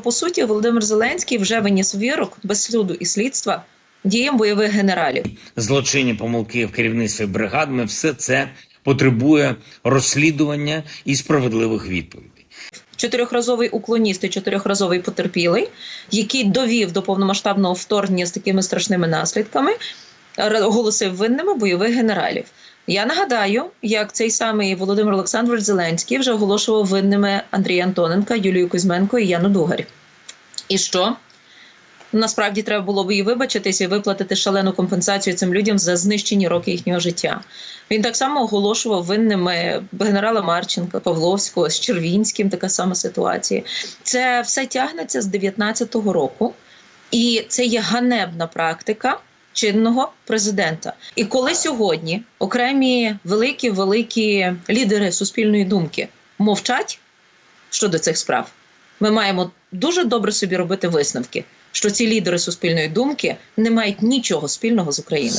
По суті, Володимир Зеленський вже виніс вирок без суду і слідства діям бойових генералів. злочинні помилки в керівництві бригадами, все це потребує розслідування і справедливих відповідей. Чотирьохразовий уклоніст і чотирьохразовий потерпілий, який довів до повномасштабного вторгнення з такими страшними наслідками, оголосив винними бойових генералів. Я нагадаю, як цей самий Володимир Олександрович Зеленський вже оголошував винними Андрія Антоненка, Юлію Кузьменко і Яну Дугарь. І що? Насправді треба було б і вибачитись і виплатити шалену компенсацію цим людям за знищені роки їхнього життя. Він так само оголошував винними генерала Марченка, Павловського з Червінським. Така сама ситуація. Це все тягнеться з 19-го року, і це є ганебна практика чинного президента. І коли сьогодні окремі великі великі лідери суспільної думки мовчать щодо цих справ, ми маємо дуже добре собі робити висновки, що ці лідери суспільної думки не мають нічого спільного з Україною.